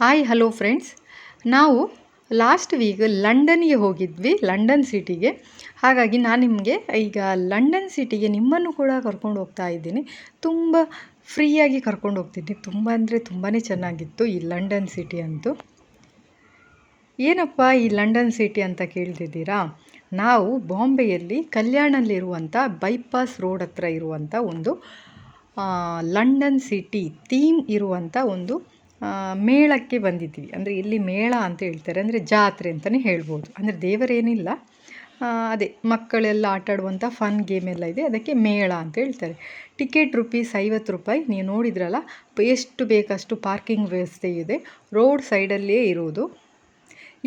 Hi hello friends ನಾವು last week ಲಂಡನ್ಗೆ ಹೋಗಿದ್ವಿ, ಲಂಡನ್ ಸಿಟಿಗೆ ಹಾಗಾಗಿ ನಾನು ನಿಮಗೆ ಈಗ ಲಂಡನ್ ಸಿಟಿಗೆ ನಿಮ್ಮನ್ನು ಕೂಡ ಕರ್ಕೊಂಡು ಹೋಗ್ತಾ ಇದ್ದೀನಿ. ತುಂಬ ಫ್ರೀಯಾಗಿ ಕರ್ಕೊಂಡು ಹೋಗ್ತಿದ್ದೆ. ತುಂಬ ಅಂದರೆ ತುಂಬಾ ಚೆನ್ನಾಗಿತ್ತು ಈ ಲಂಡನ್ ಸಿಟಿ ಅಂತೂ. ಏನಪ್ಪ ಈ ಲಂಡನ್ ಸಿಟಿ ಅಂತ ಕೇಳ್ತಿದ್ದೀರಾ? ನಾವು ಬಾಂಬೆಯಲ್ಲಿ ಕಲ್ಯಾಣಲ್ಲಿರುವಂಥ ಬೈಪಾಸ್ ರೋಡ್ ಹತ್ರ ಇರುವಂಥ ಒಂದು ಲಂಡನ್ ಸಿಟಿ ಥೀಮ್ ಇರುವಂಥ ಒಂದು ಮೇಳಕ್ಕೆ ಬಂದಿದ್ದೀವಿ. ಅಂದರೆ ಇಲ್ಲಿ ಮೇಳ ಅಂತ ಹೇಳ್ತಾರೆ. ಅಂದರೆ ಜಾತ್ರೆ ಅಂತಲೇ ಹೇಳ್ಬೋದು. ಅಂದರೆ ದೇವರೇನಿಲ್ಲ. ಅದೇ ಮಕ್ಕಳೆಲ್ಲ ಆಟಾಡುವಂಥ ಫನ್ ಗೇಮ್ ಎಲ್ಲ ಇದೆ. ಅದಕ್ಕೆ ಮೇಳ ಅಂತ ಹೇಳ್ತಾರೆ. ಟಿಕೆಟ್ ರುಪೀಸ್ ಐವತ್ತು ರೂಪಾಯಿ. ನೀವು ನೋಡಿದ್ರಲ್ಲ, ಎಷ್ಟು ಬೇಕಷ್ಟು ಪಾರ್ಕಿಂಗ್ ವ್ಯವಸ್ಥೆ ಇದೆ. ರೋಡ್ ಸೈಡಲ್ಲೇ ಇರೋದು.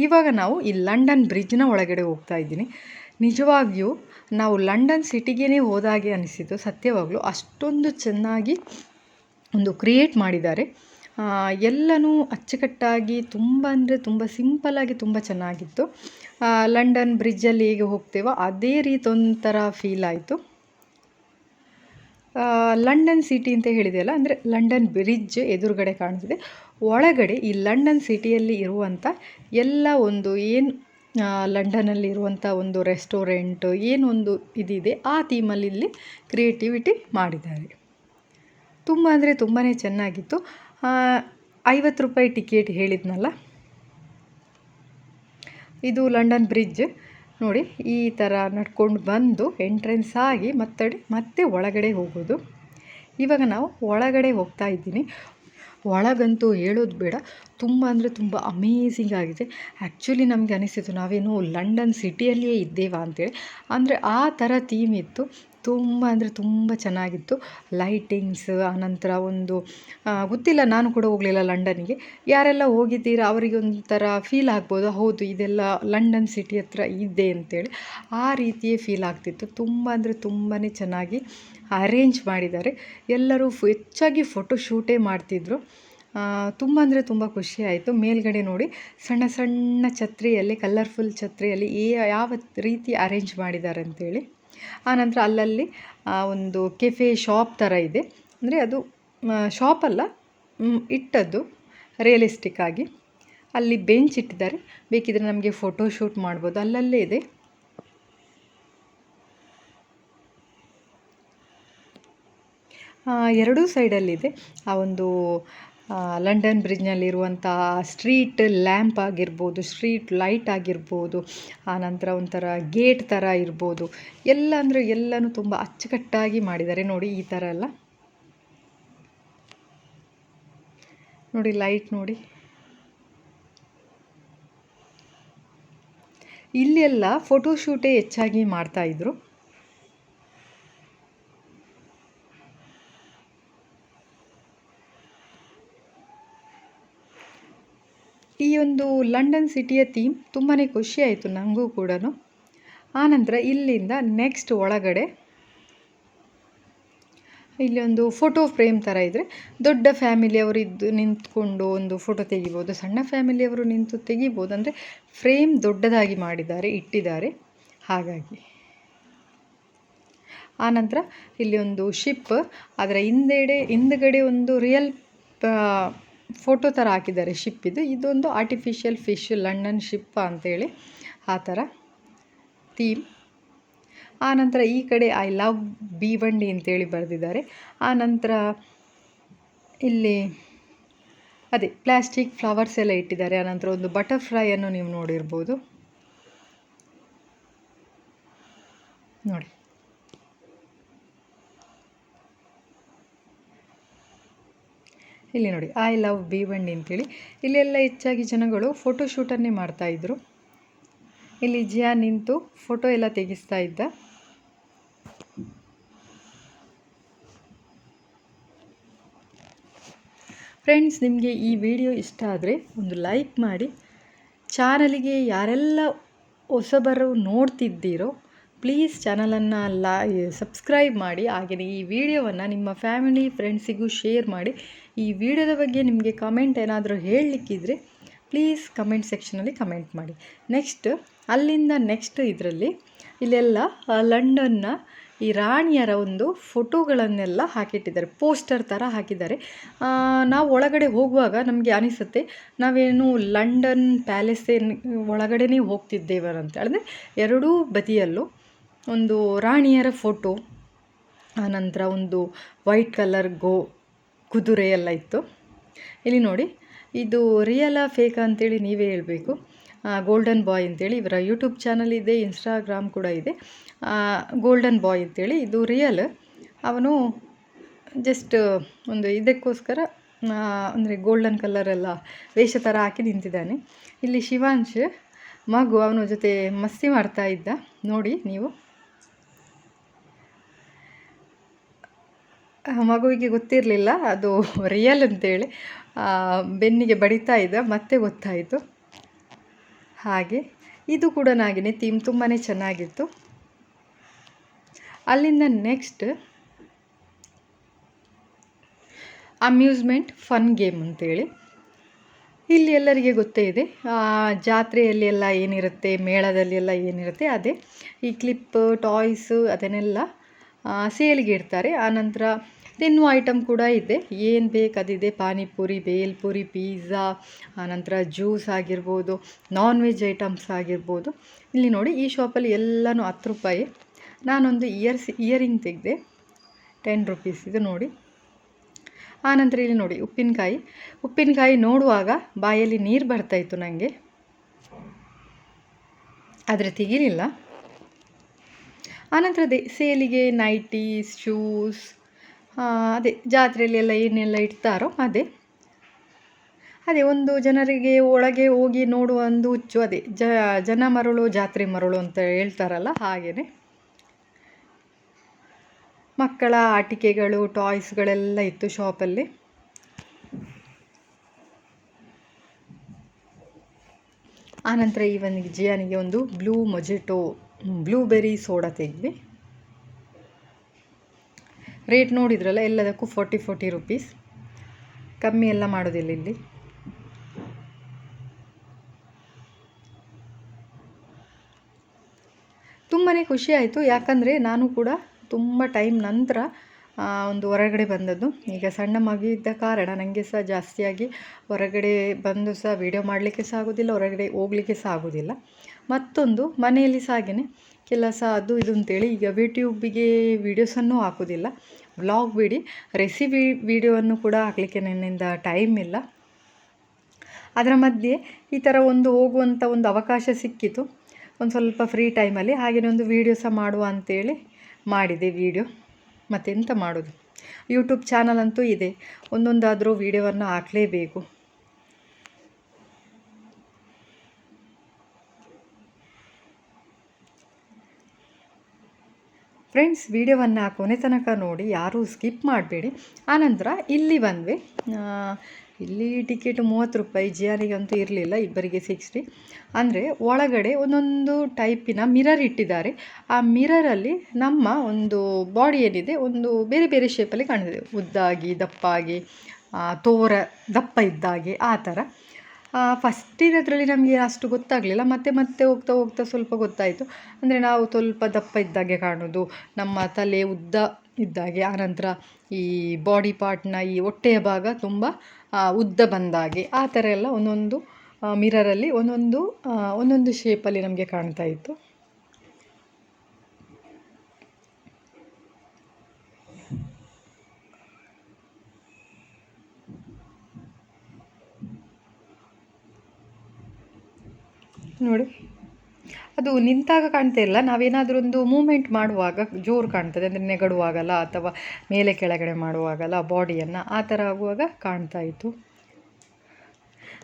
ಇವಾಗ ನಾವು ಈ ಲಂಡನ್ ಬ್ರಿಡ್ಜ್ನ ಒಳಗಡೆ ಹೋಗ್ತಾ ಇದ್ದೀನಿ. ನಿಜವಾಗಿಯೂ ನಾವು ಲಂಡನ್ ಸಿಟಿಗೇ ಹೋದಾಗೆ ಅನಿಸಿತು ಸತ್ಯವಾಗಲೂ ಅಷ್ಟೊಂದು ಚೆನ್ನಾಗಿ ಒಂದು ಕ್ರಿಯೇಟ್ ಮಾಡಿದ್ದಾರೆ. ಆ, ಎಲ್ಲನೂ ಅಚ್ಚುಕಟ್ಟಾಗಿ ತುಂಬ ಅಂದರೆ ತುಂಬ ಸಿಂಪಲ್ಲಾಗಿ ತುಂಬ ಚೆನ್ನಾಗಿತ್ತು. ಲಂಡನ್ ಬ್ರಿಡ್ಜಲ್ಲಿ ಹೇಗೆ ಹೋಗ್ತೇವೋ ಅದೇ ರೀತಿ ಒಂಥರ ಫೀಲ್ ಆಯಿತು. ಲಂಡನ್ ಸಿಟಿ ಅಂತ ಹೇಳಿದೆಯಲ್ಲ ಅಂದರೆ ಲಂಡನ್ ಬ್ರಿಡ್ಜ್ ಎದುರುಗಡೆ ಕಾಣಿಸಿದೆ ಒಳಗಡೆ ಈ ಲಂಡನ್ ಸಿಟಿಯಲ್ಲಿ ಇರುವಂಥ ಎಲ್ಲ ಒಂದು ಏನು ಲಂಡನಲ್ಲಿ ಇರುವಂಥ ಒಂದು ರೆಸ್ಟೋರೆಂಟ್ ಏನೊಂದು ಇದಿದೆ ಆ ಥೀಮಲ್ಲಿ ಇಲ್ಲಿ ಕ್ರಿಯೇಟಿವಿಟಿ ಮಾಡಿದ್ದಾರೆ. ತುಂಬ ಅಂದರೆ ತುಂಬಾ ಚೆನ್ನಾಗಿತ್ತು. ಐವತ್ತು ರೂಪಾಯಿ ಟಿಕೆಟ್ ಹೇಳಿದ್ನಲ್ಲ? ಇದು ಲಂಡನ್ ಬ್ರಿಡ್ಜ್. ನೋಡಿ, ಈ ಥರ ನಡ್ಕೊಂಡು ಬಂದು ಎಂಟ್ರೆನ್ಸ್ ಆಗಿ ಮತ್ತಡಿ, ಮತ್ತೆ ಒಳಗಡೆ ಹೋಗೋದು. ಇವಾಗ ನಾವು ಒಳಗಡೆ ಹೋಗ್ತಾ ಇದ್ದೀನಿ. ಒಳಗಂತೂ ಹೇಳೋದು ಬೇಡ. ತುಂಬ ಅಂದರೆ ತುಂಬ ಅಮೇಝಿಂಗ್ ಆಗಿದೆ. ಆ್ಯಕ್ಚುಲಿ ನಮಗೆ ಅನಿಸಿತು ನಾವೇನು ಲಂಡನ್ ಸಿಟಿಯಲ್ಲಿಯೇ ಇದ್ದೇವಾ ಅಂತೇಳಿ. ಅಂದರೆ ಆ ಥರ ಥೀಮ್ ಇತ್ತು. ತುಂಬ ಅಂದರೆ ತುಂಬ ಚೆನ್ನಾಗಿತ್ತು. ಲೈಟಿಂಗ್ಸ್ ಆನಂತರ ಒಂದು ಗೊತ್ತಿಲ್ಲ, ನಾನು ಕೂಡ ಹೋಗಲಿಲ್ಲ ಲಂಡನ್ನಿಗೆ ಯಾರೆಲ್ಲ ಹೋಗಿದ್ದೀರಾ, ಅವರಿಗೆ ಒಂಥರ ಫೀಲ್ ಆಗ್ಬೋದು. ಹೌದು, ಇದೆಲ್ಲ ಲಂಡನ್ ಸಿಟಿ ಹತ್ರ ಇದೆ ಅಂತೇಳಿ. ಆ ರೀತಿಯೇ ಫೀಲ್ ಆಗ್ತಿತ್ತು. ತುಂಬ ಅಂದರೆ ತುಂಬಾ ಚೆನ್ನಾಗಿ ಅರೇಂಜ್ ಮಾಡಿದ್ದಾರೆ. ಎಲ್ಲರೂ ಹೆಚ್ಚಾಗಿ ಫೋಟೋ ಶೂಟೇ ಮಾಡ್ತಿದ್ರು. ತುಂಬ ಅಂದರೆ ತುಂಬ ಖುಷಿ ಆಯಿತು. ಮೇಲ್ಗಡೆ ನೋಡಿ, ಸಣ್ಣ ಸಣ್ಣ ಛತ್ರಿಯಲ್ಲಿ ಕಲರ್ಫುಲ್ ಛತ್ರಿಯಲ್ಲಿ ಏ- ಯಾವ ರೀತಿ ಅರೇಂಜ್ ಮಾಡಿದ್ದಾರೆ ಅಂತೇಳಿ. ಆನಂತರ ಅಲ್ಲಲ್ಲಿ ಒಂದು ಕೆಫೆ ಶಾಪ್ ಥರ ಇದೆ. ಅಂದರೆ ಅದು ಶಾಪ್ ಅಲ್ಲ ಇಟ್ಟದ್ದು ರಿಯಲಿಸ್ಟಿಕ್ ಆಗಿ. ಅಲ್ಲಿ ಬೆಂಚ್ ಇಟ್ಟಿದ್ದಾರೆ. ಬೇಕಿದ್ರೆ ನಮಗೆ ಫೋಟೋ ಶೂಟ್ ಮಾಡ್ಬೋದು. ಅಲ್ಲಲ್ಲೇ ಇದೆ. ಎರಡೂ ಸೈಡಲ್ಲಿದೆ ಆ, ಒಂದು ಲಂಡನ್ ಬ್ರಿಡ್ಜ್ನಲ್ಲಿರುವಂಥ ಸ್ಟ್ರೀಟ್ ಲ್ಯಾಂಪ್ ಆಗಿರ್ಬೋದು, ಸ್ಟ್ರೀಟ್ ಲೈಟ್ ಆಗಿರ್ಬೋದು ಆನಂತರ ಒಂಥರ ಗೇಟ್ ಥರ ಇರ್ಬೋದು, ಎಲ್ಲ ಅಂದರೆ ಎಲ್ಲನೂ ತುಂಬ ಅಚ್ಚುಕಟ್ಟಾಗಿ ಮಾಡಿದ್ದಾರೆ. ನೋಡಿ ಈ ಥರ ಎಲ್ಲ ನೋಡಿ ಲೈಟ್ ನೋಡಿ. ಇಲ್ಲೆಲ್ಲ ಫೋಟೋಶೂಟೇ ಹೆಚ್ಚಾಗಿ ಮಾಡ್ತಾಯಿದ್ರು ಈ ಒಂದು ಲಂಡನ್ ಸಿಟಿಯ ಥೀಮ್ ತುಂಬಾ ಖುಷಿಯಾಯಿತು ನನಗೂ ಕೂಡ ಆನಂತರ ಇಲ್ಲಿಂದ ನೆಕ್ಸ್ಟ್ ಒಳಗಡೆ ಇಲ್ಲಿ ಒಂದು ಫೋಟೋ ಫ್ರೇಮ್ ಥರ ಇದ್ದರೆ ದೊಡ್ಡ ಫ್ಯಾಮಿಲಿಯವರು ಇದ್ದು ನಿಂತ್ಕೊಂಡು ಒಂದು ಫೋಟೋ ತೆಗಿಬೋದು, ಸಣ್ಣ ಫ್ಯಾಮಿಲಿಯವರು ನಿಂತು ತೆಗಿಬೋದು ಅಂದರೆ ಫ್ರೇಮ್ ದೊಡ್ಡದಾಗಿ ಮಾಡಿದ್ದಾರೆ, ಇಟ್ಟಿದ್ದಾರೆ. ಹಾಗಾಗಿ ಆನಂತರ ಇಲ್ಲಿ ಒಂದು ಶಿಪ್, ಅದರ ಹಿಂದೆಡೆ, ಹಿಂದುಗಡೆ ಒಂದು ರಿಯಲ್ ಫೋಟೋ ಥರ ಹಾಕಿದ್ದಾರೆ ಶಿಪ್ ಇದು. ಇದೊಂದು ಆರ್ಟಿಫಿಷಿಯಲ್ ಫಿಶ್ ಲಂಡನ್ ಶಿಪ್ ಅಂತೇಳಿ ಆ ಥರ ಥೀಮ್ ಆನಂತರ ಈ ಕಡೆ ಐ ಲವ್ ಬೀವಂಡಿ ಅಂತೇಳಿ ಬರೆದಿದ್ದಾರೆ. ಆನಂತರ ಇಲ್ಲಿ ಅದೇ ಪ್ಲಾಸ್ಟಿಕ್ ಫ್ಲವರ್ಸ್ ಎಲ್ಲ ಇಟ್ಟಿದ್ದಾರೆ. ಆನಂತರ ಒಂದು ಬಟರ್ಫ್ಲೈಯನ್ನು ನೀವು ನೋಡಿರ್ಬೋದು. ನೋಡಿ. ಇಲ್ಲಿ ನೋಡಿ ಐ ಲವ್ ಬಿ ಬಂಡಿ ಅಂತೇಳಿ. ಇಲ್ಲೆಲ್ಲ ಹೆಚ್ಚಾಗಿ ಜನಗಳು ಫೋಟೋಶೂಟನ್ನೇ ಮಾಡ್ತಾಯಿದ್ರು ಇಲ್ಲಿ ಜಿಯಾ ನಿಂತು ಫೋಟೋ ಎಲ್ಲ ತೆಗಿಸ್ತಾ ಇದ್ದ. ಫ್ರೆಂಡ್ಸ್ ನಿಮಗೆ ಈ ವಿಡಿಯೋ ಇಷ್ಟ ಆದರೆ ಒಂದು ಲೈಕ್ ಮಾಡಿ. ಚಾನಲಿಗೆ ಯಾರೆಲ್ಲ ಹೊಸಬರು ನೋಡ್ತಿದ್ದೀರೋ ಪ್ಲೀಸ್ ಚಾನಲನ್ನು ಲೈ ಸಬ್ಸ್ಕ್ರೈಬ್ ಮಾಡಿ. ಹಾಗೆಯೇ ಈ ವಿಡಿಯೋವನ್ನು ನಿಮ್ಮ ಫ್ಯಾಮಿಲಿ ಫ್ರೆಂಡ್ಸಿಗೂ ಶೇರ್ ಮಾಡಿ. ಈ ವಿಡಿಯೋದ ಬಗ್ಗೆ ನಿಮಗೆ ಕಮೆಂಟ್ ಏನಾದರೂ ಹೇಳಲಿಕ್ಕಿದ್ರೆ ಪ್ಲೀಸ್ ಕಮೆಂಟ್ ಸೆಕ್ಷನಲ್ಲಿ ಕಮೆಂಟ್ ಮಾಡಿ. ನೆಕ್ಸ್ಟ್ ಅಲ್ಲಿಂದ ನೆಕ್ಸ್ಟ್ ಇದರಲ್ಲಿ ಇಲ್ಲೆಲ್ಲ ಲಂಡನ್ನ ಈ ರಾಣಿಯರ ಒಂದು ಫೋಟೋಗಳನ್ನೆಲ್ಲ ಹಾಕಿಟ್ಟಿದ್ದಾರೆ. ಪೋಸ್ಟರ್ ಥರ ಹಾಕಿದ್ದಾರೆ. ನಾವು ಒಳಗಡೆ ಹೋಗುವಾಗ ನಮಗೆ ಅನಿಸುತ್ತೆ, ನಾವೇನು ಲಂಡನ್ ಪ್ಯಾಲೇಸೇನ್ ಒಳಗಡೆನೇ ಹೋಗ್ತಿದ್ದೇವೆ ಅಂತ. ಎರಡೂ ಬದಿಯಲ್ಲೂ ಒಂದು ರಾಣಿಯರ ಫೋಟೋ ಆನಂತರ ಒಂದು ವೈಟ್ ಕಲರ್ ಗೋ ಕುದುರೆ ಎಲ್ಲ ಇತ್ತು. ಇಲ್ಲಿ ನೋಡಿ, ಇದು ರಿಯಲ ಫೇಕ ಅಂತೇಳಿ ನೀವೇ ಹೇಳಬೇಕು. ಗೋಲ್ಡನ್ ಬಾಯ್ ಅಂತೇಳಿ ಇವರ ಯೂಟ್ಯೂಬ್ ಚಾನಲ್ ಇದೆ ಇನ್ಸ್ಟಾಗ್ರಾಮ್ ಕೂಡ ಇದೆ. ಗೋಲ್ಡನ್ ಬಾಯ್ ಅಂತೇಳಿ ಇದು ರಿಯಲ್ ಅವನು ಜಸ್ಟ್ ಒಂದು ಇದಕ್ಕೋಸ್ಕರ ಅಂದರೆ ಗೋಲ್ಡನ್ ಕಲರೆಲ್ಲ ವೇಷ ಥರ ಹಾಕಿ ನಿಂತಿದ್ದಾನೆ. ಇಲ್ಲಿ ಶಿವಾಂಶ್ ಮಗು ಅವನ ಜೊತೆ ಮಸ್ತಿ ಮಾಡ್ತಾ ಇದ್ದ. ನೋಡಿ ನೀವು. ಮಗುವಿಗೆ ಗೊತ್ತಿರಲಿಲ್ಲ, ಅದು ರಿಯಲ್ ಅಂತೇಳಿ. ಬೆನ್ನಿಗೆ ಬಡಿತಾ ಇದ್ದ ಮತ್ತೆ ಗೊತ್ತಾಯಿತು. ಹಾಗೆ, ಇದು ಕೂಡ ನಾಗಿನೇ ಥೀಮ್ ತುಂಬಾ ಚೆನ್ನಾಗಿತ್ತು. ಅಲ್ಲಿಂದ ನೆಕ್ಸ್ಟ್ ಅಮ್ಯೂಸ್ಮೆಂಟ್ ಫನ್ ಗೇಮ್ ಅಂತೇಳಿ. ಇಲ್ಲಿ ಎಲ್ಲರಿಗೆ ಗೊತ್ತೇ ಇದೆ. ಜಾತ್ರೆಯಲ್ಲಿ ಎಲ್ಲ ಏನಿರುತ್ತೆ ಮೇಳದಲ್ಲಿ ಎಲ್ಲ ಏನಿರುತ್ತೆ, ಅದೇ. ಈ ಕ್ಲಿಪ್ ಟಾಯ್ಸು ಅದನ್ನೆಲ್ಲ ಸೇಲ್ಗೆ ಇಡ್ತಾರೆ. ಆನಂತರ ತಿನ್ನುವ ಐಟಮ್ ಕೂಡ ಇದೆ. ಏನು ಬೇಕು ಅದಿದೆ ಪಾನಿಪುರಿ, ಬೇಲ್ಪುರಿ ಪಿಝಾ ಆನಂತರ ಜ್ಯೂಸ್ ಆಗಿರ್ಬೋದು ನಾನ್ ವೆಜ್ ಐಟಮ್ಸ್ ಆಗಿರ್ಬೋದು. ಇಲ್ಲಿ ನೋಡಿ, ಈ ಶಾಪಲ್ಲಿ ಎಲ್ಲನೂ ಹತ್ತು ರೂಪಾಯಿ. ನಾನೊಂದು ಇಯರ್ಸ್ ಇಯರಿಂಗ್ ತೆಗೆದೆ. ಟೆನ್ ರುಪೀಸ್ ಇದು ನೋಡಿ. ಆನಂತರ ಇಲ್ಲಿ ನೋಡಿ, ಉಪ್ಪಿನಕಾಯಿ. ಉಪ್ಪಿನಕಾಯಿ ನೋಡುವಾಗ ಬಾಯಲ್ಲಿ ನೀರು ಬರ್ತಾಯಿತ್ತು ನನಗೆ ಆದರೆ ತೆಗಿಲಿಲ್ಲ. ಆನಂತರ ದೇ ಸೇಲಿಗೆ ನೈಟೀಸ್ ಶೂಸ್ ಅದೇ ಜಾತ್ರೆಯಲ್ಲಿ ಎಲ್ಲ ಏನೆಲ್ಲ ಇಡ್ತಾರೋ ಅದೇ. ಅದೇ ಒಂದು ಜನರಿಗೆ ಒಳಗೆ ಹೋಗಿ ನೋಡುವ ಒಂದು ಹುಚ್ಚು ಅದೇ ಜನ ಮರಳು, ಜಾತ್ರೆ ಮರಳು ಅಂತ ಹೇಳ್ತಾರಲ್ಲ ಹಾಗೆಯೇ ಮಕ್ಕಳ ಆಟಿಕೆಗಳು ಟಾಯ್ಸ್ಗಳೆಲ್ಲ ಇತ್ತು ಶಾಪಲ್ಲಿ. ಆನಂತರ ಇವನಿಗೆ ಜಿಯಾನಿಗೆ ಒಂದು ಬ್ಲೂ ಮೊಜೆಟೋ, ಬ್ಲೂಬೆರಿ ಸೋಡಾ ತೆಗೆದ್ವಿ. ರೇಟ್ ನೋಡಿದ್ರಲ್ಲ, ಎಲ್ಲದಕ್ಕೂ ಫೋರ್ಟಿ ಫೋರ್ಟಿ ರುಪೀಸ್ ಕಮ್ಮಿ ಎಲ್ಲ ಮಾಡೋದಿಲ್ಲ ಇಲ್ಲಿ. ತುಂಬಾ ಖುಷಿ ಆಯಿತು, ಯಾಕಂದರೆ ನಾನು ಕೂಡ ತುಂಬ ಟೈಮ್ ನಂತರ ಒಂದು ಹೊರಗಡೆ ಬಂದದ್ದು. ಈಗ ಸಣ್ಣ ಮಗು ಇದ್ದ ಕಾರಣ ನನಗೆ ಸಹ ಜಾಸ್ತಿಯಾಗಿ ಹೊರಗಡೆ ಬಂದು ಸಹ ವೀಡಿಯೋ ಮಾಡಲಿಕ್ಕೆ ಸಹ ಆಗೋದಿಲ್ಲ, ಹೊರಗಡೆ ಹೋಗಲಿಕ್ಕೆ ಸಹ ಆಗೋದಿಲ್ಲ. ಮತ್ತೊಂದು ಮನೆಯಲ್ಲಿ ಸಹ ಹಾಗೆಯೇ ಕೆಲಸ ಅದು ಇದು ಅಂತೇಳಿ ಈಗ ಯೂಟ್ಯೂಬಿಗೆ ವೀಡಿಯೋಸನ್ನು ಹಾಕೋದಿಲ್ಲ. ವ್ಲಾಗ್ ಬಿಡಿ ರೆಸಿಪಿ ವೀಡಿಯೋವನ್ನು ಕೂಡ ಹಾಕಲಿಕ್ಕೆ ನನ್ನಿಂದ ಟೈಮ್ ಇಲ್ಲ. ಅದರ ಮಧ್ಯೆ ಈ ಥರ ಒಂದು ಹೋಗುವಂಥ ಒಂದು ಅವಕಾಶ ಸಿಕ್ಕಿತು. ಒಂದು ಸ್ವಲ್ಪ ಫ್ರೀ ಟೈಮಲ್ಲಿ ಹಾಗೆಯೇ ಒಂದು ವೀಡಿಯೋ ಸಹ ಮಾಡುವ ಅಂತೇಳಿ ಮಾಡಿದೆ ವೀಡಿಯೋ ಮತ್ತೆಂತ ಮಾಡೋದು? ಯೂಟ್ಯೂಬ್ ಚಾನಲ್ ಅಂತೂ ಇದೆ. ಒಂದೊಂದಾದರೂ ವೀಡಿಯೋವನ್ನು ಹಾಕಲೇಬೇಕು. ಫ್ರೆಂಡ್ಸ್, ವಿಡಿಯೋವನ್ನು ಕೊನೆ ತನಕ ನೋಡಿ, ಯಾರೂ ಸ್ಕಿಪ್ ಮಾಡಬೇಡಿ. ಆನಂತರ ಇಲ್ಲಿ ಬಂದ್ವಿ. ಇಲ್ಲಿ ಟಿಕೆಟ್ ಮೂವತ್ತು ರೂಪಾಯಿ ಜಿಯಾರಿಗಂತೂ ಇರಲಿಲ್ಲ, ಇಬ್ಬರಿಗೆ ಸಿಕ್ಸ್ಟಿ. ಅಂದರೆ ಒಳಗಡೆ ಒಂದೊಂದು ಟೈಪಿನ ಮಿರರ್ ಇಟ್ಟಿದ್ದಾರೆ. ಆ ಮಿರರಲ್ಲಿ ನಮ್ಮ ಒಂದು ಬಾಡಿ ಏನಿದೆ, ಒಂದು ಬೇರೆ ಬೇರೆ ಶೇಪಲ್ಲಿ ಕಾಣಿದೆ ಉದ್ದಾಗಿ, ದಪ್ಪಾಗಿ ತೋರ, ದಪ್ಪ ಇದ್ದಾಗೆ, ಆ ಥರ. ಫಸ್ಟಿನದ್ರಲ್ಲಿ ನಮಗೆ ಅಷ್ಟು ಗೊತ್ತಾಗಲಿಲ್ಲ. ಮತ್ತೆ ಮತ್ತೆ ಹೋಗ್ತಾ ಹೋಗ್ತಾ ಸ್ವಲ್ಪ ಗೊತ್ತಾಯಿತು. ಅಂದರೆ ನಾವು ಸ್ವಲ್ಪ ದಪ್ಪ ಇದ್ದಾಗೆ ಕಾಣೋದು. ನಮ್ಮ ತಲೆ ಉದ್ದ ಇದ್ದಾಗೆ. ಆನಂತರ ಈ ಬಾಡಿ ಪಾರ್ಟ್ನ ಈ ಹೊಟ್ಟೆಯ ಭಾಗ ತುಂಬ ಉದ್ದ ಬಂದಾಗೆ. ಆ ಥರ ಎಲ್ಲ ಒಂದೊಂದು ಮಿರರಲ್ಲಿ ಒಂದೊಂದು ಒಂದೊಂದು ಶೇಪಲ್ಲಿ ನಮಗೆ ಕಾಣ್ತಾ ಇತ್ತು. ನೋಡಿ. ಅದು ನಿಂತಾಗ ಕಾಣ್ತಾ ಇಲ್ಲ. ನಾವೇನಾದರೂ ಒಂದು ಮೂಮೆಂಟ್ ಮಾಡುವಾಗ ಜೋರು ಕಾಣ್ತದೆ. ಅಂದರೆ ನೆಗಡುವಾಗಲ್ಲ ಅಥವಾ ಮೇಲೆ ಕೆಳಗಡೆ ಮಾಡುವಾಗಲ್ಲ ಬಾಡಿಯನ್ನು ಆ ಥರ ಆಗುವಾಗ ಕಾಣ್ತಾ ಇತ್ತು.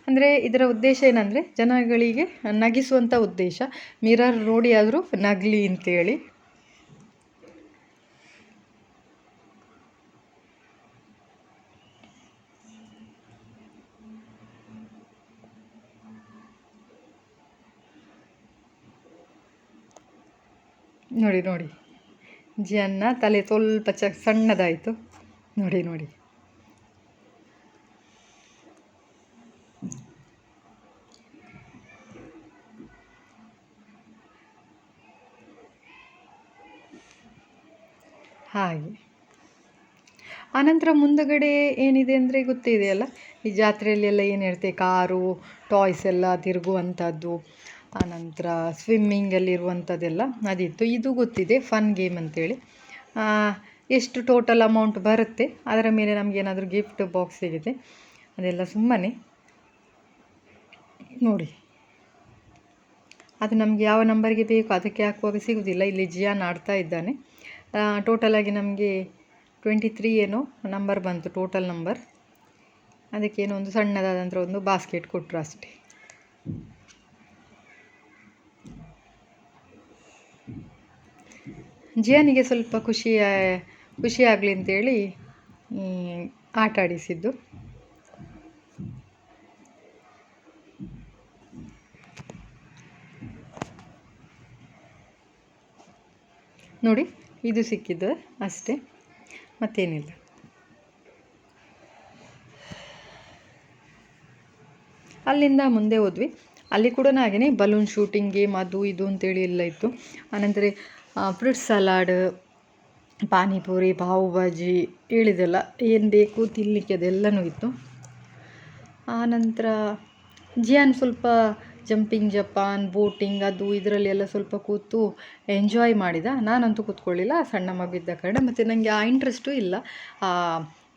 ಅಂದರೆ ಇದರ ಉದ್ದೇಶ ಏನಂದರೆ ಜನಗಳಿಗೆ ನಗಿಸುವಂಥ ಉದ್ದೇಶ. ಮಿರರ್ ನೋಡಿ ಆದರೂ ನಗಲಿ ಅಂತೇಳಿ. ನೋಡಿ ನೋಡಿ. ಜಿಯನ್ನ ತಲೆ ಸ್ವಲ್ಪ ಚ ಸಣ್ಣದಾಯಿತು. ನೋಡಿ ನೋಡಿ. ಹಾಗೆ. ಆನಂತರ ಮುಂದಗಡೆ ಏನಿದೆ ಅಂದರೆ ಗೊತ್ತಿದೆಯಲ್ಲ ಈ ಜಾತ್ರೆಯಲ್ಲೆಲ್ಲ ಏನು ಇರುತ್ತೆ ಕಾರು ಟಾಯ್ಸ್ ಎಲ್ಲ ತಿರುಗುವಂಥದ್ದು ಆನಂತರ ಸ್ವಿಮ್ಮಿಂಗಲ್ಲಿರುವಂಥದ್ದೆಲ್ಲ ಅದಿತ್ತು. ಇದು ಗೊತ್ತಿದೆ ಫನ್ ಗೇಮ್ ಅಂತೇಳಿ. ಎಷ್ಟು ಟೋಟಲ್ ಅಮೌಂಟ್ ಬರುತ್ತೆ, ಅದರ ಮೇಲೆ ನಮಗೇನಾದರೂ ಗಿಫ್ಟ್ ಬಾಕ್ಸ್ ಸಿಗುತ್ತೆ. ಅದೆಲ್ಲ ಸುಮ್ಮನೆ. ನೋಡಿ. ಅದು ನಮಗೆ ಯಾವ ನಂಬರ್ಗೆ ಬೇಕು ಅದಕ್ಕೆ ಹಾಕುವಾಗ ಸಿಗುವುದಿಲ್ಲ ಇಲ್ಲಿ ಜಿಯಾನ್ ಆಡ್ತಾ ಇದ್ದಾನೆ. ಟೋಟಲಾಗಿ ನಮಗೆ ಟ್ವೆಂಟಿ ತ್ರೀ ಏನೋ ನಂಬರ್ ಬಂತು ಟೋಟಲ್ ನಂಬರ್ ಅದಕ್ಕೇನೋ ಒಂದು ಸಣ್ಣದಾದಂಥ ಒಂದು ಬಾಸ್ಕೆಟ್ ಕೊಟ್ಟರು ಅಷ್ಟೇ. ಜಿಯಾನಿಗೆ ಸ್ವಲ್ಪ ಖುಷಿ ಖುಷಿಯಾಗಲಿ ಅಂತೇಳಿ ಆಟ ಆಡಿಸಿದ್ದು. ನೋಡಿ, ಇದು ಸಿಕ್ಕಿದ್ದು ಅಷ್ಟೇ, ಮತ್ತೇನಿಲ್ಲ. ಅಲ್ಲಿಂದ ಮುಂದೆ ಹೋದ್ವಿ. ಅಲ್ಲಿ ಕೂಡ ಹಾಗೆಯೇ ಬಲೂನ್ ಶೂಟಿಂಗ್ ಗೇಮ್ ಅದು ಇದು ಅಂತೇಳಿ ಎಲ್ಲ ಇತ್ತು. ಆನಂತರ ಫ್ರೂಟ್ ಸಲಾಡ್, ಪಾನಿಪುರಿ ಪಾವ್ ಭಾಜಿ ಹೇಳಿದೆಲ್ಲ ಏನು ಬೇಕು ತಿನ್ನಲಿಕ್ಕೆ ಅದೆಲ್ಲನೂ ಇತ್ತು. ಆನಂತರ ಜಿಯಾನ್ ಸ್ವಲ್ಪ ಜಂಪಿಂಗ್ ಜಪಾನ್, ಬೋಟಿಂಗ್ ಅದು ಇದರಲ್ಲಿ ಎಲ್ಲ ಸ್ವಲ್ಪ ಕೂತು ಎಂಜಾಯ್ ಮಾಡಿದ. ನಾನಂತೂ ಕೂತ್ಕೊಳ್ಳಿಲ್ಲ, ಸಣ್ಣ ಮಗು ಇದ್ದ ಕಾರಣ ಮತ್ತು ನನಗೆ ಆ ಇಂಟ್ರೆಸ್ಟು ಇಲ್ಲ. ಆ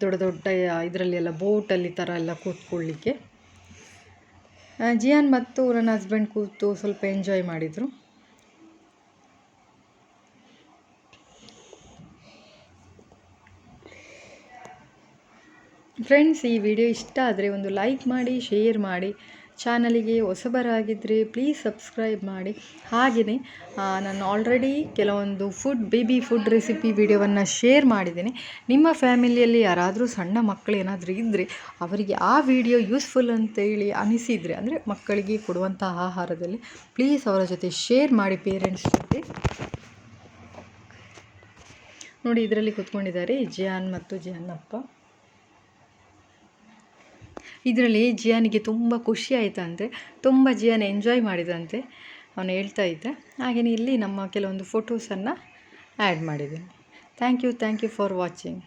ದೊಡ್ಡ ದೊಡ್ಡ ಇದರಲ್ಲಿ ಎಲ್ಲ ಬೋಟಲ್ಲಿ ಥರ ಎಲ್ಲ ಕೂತ್ಕೊಳ್ಳಿಕ್ಕೆ. ಜಿಯಾನ್ ಮತ್ತು ನನ್ನ ಹಸ್ಬೆಂಡ್ ಕೂತು ಸ್ವಲ್ಪ ಎಂಜಾಯ್ ಮಾಡಿದರು. ಫ್ರೆಂಡ್ಸ್ ಈ ವಿಡಿಯೋ ಇಷ್ಟ ಆದರೆ ಒಂದು ಲೈಕ್ ಮಾಡಿ ಶೇರ್ ಮಾಡಿ. ಚಾನಲಿಗೆ ಹೊಸಬರಾಗಿದ್ದರೆ ಪ್ಲೀಸ್ ಸಬ್ಸ್ಕ್ರೈಬ್ ಮಾಡಿ. ಹಾಗೆಯೇ ನಾನು ಆಲ್ರೆಡಿ ಕೆಲವೊಂದು ಫುಡ್ ಬೇಬಿ ಫುಡ್ ರೆಸಿಪಿ ವಿಡಿಯೋವನ್ನು ಶೇರ್ ಮಾಡಿದ್ದೇನೆ. ನಿಮ್ಮ ಫ್ಯಾಮಿಲಿಯಲ್ಲಿ ಯಾರಾದರೂ ಸಣ್ಣ ಮಕ್ಕಳು ಏನಾದರೂ ಇದ್ದರೆ ಅವರಿಗೆ ಆ ವಿಡಿಯೋ ಯೂಸ್ಫುಲ್ ಅಂತೇಳಿ ಅನಿಸಿದರೆ, ಅಂದರೆ ಮಕ್ಕಳಿಗೆ ಕೊಡುವಂಥ ಆಹಾರದಲ್ಲಿ ಪ್ಲೀಸ್ ಅವರ ಜೊತೆ ಶೇರ್ ಮಾಡಿ ಪೇರೆಂಟ್ಸ್ ಜೊತೆ. ನೋಡಿ, ಇದರಲ್ಲಿ ಕೂತ್ಕೊಂಡಿದ್ದಾರೆ, ಜಿಯಾನ್ ಮತ್ತು ಜಿಯಾನಪ್ಪ ಇದರಲ್ಲಿ ಜಿಯಾನಿಗೆ ತುಂಬ ಖುಷಿ ಆಯಿತಂತೆ. ತುಂಬ ಜಿಯಾನ್ ಎಂಜಾಯ್ ಮಾಡಿದಂತೆ. ಅವನು ಹೇಳ್ತಾ ಇದ್ದ. ಹಾಗೆಯೇ ಇಲ್ಲಿ ನಮ್ಮ ಕೆಲವೊಂದು ಫೋಟೋಸನ್ನು ಆ್ಯಡ್ ಮಾಡಿದ್ದೀನಿ. Thank you thank you for watching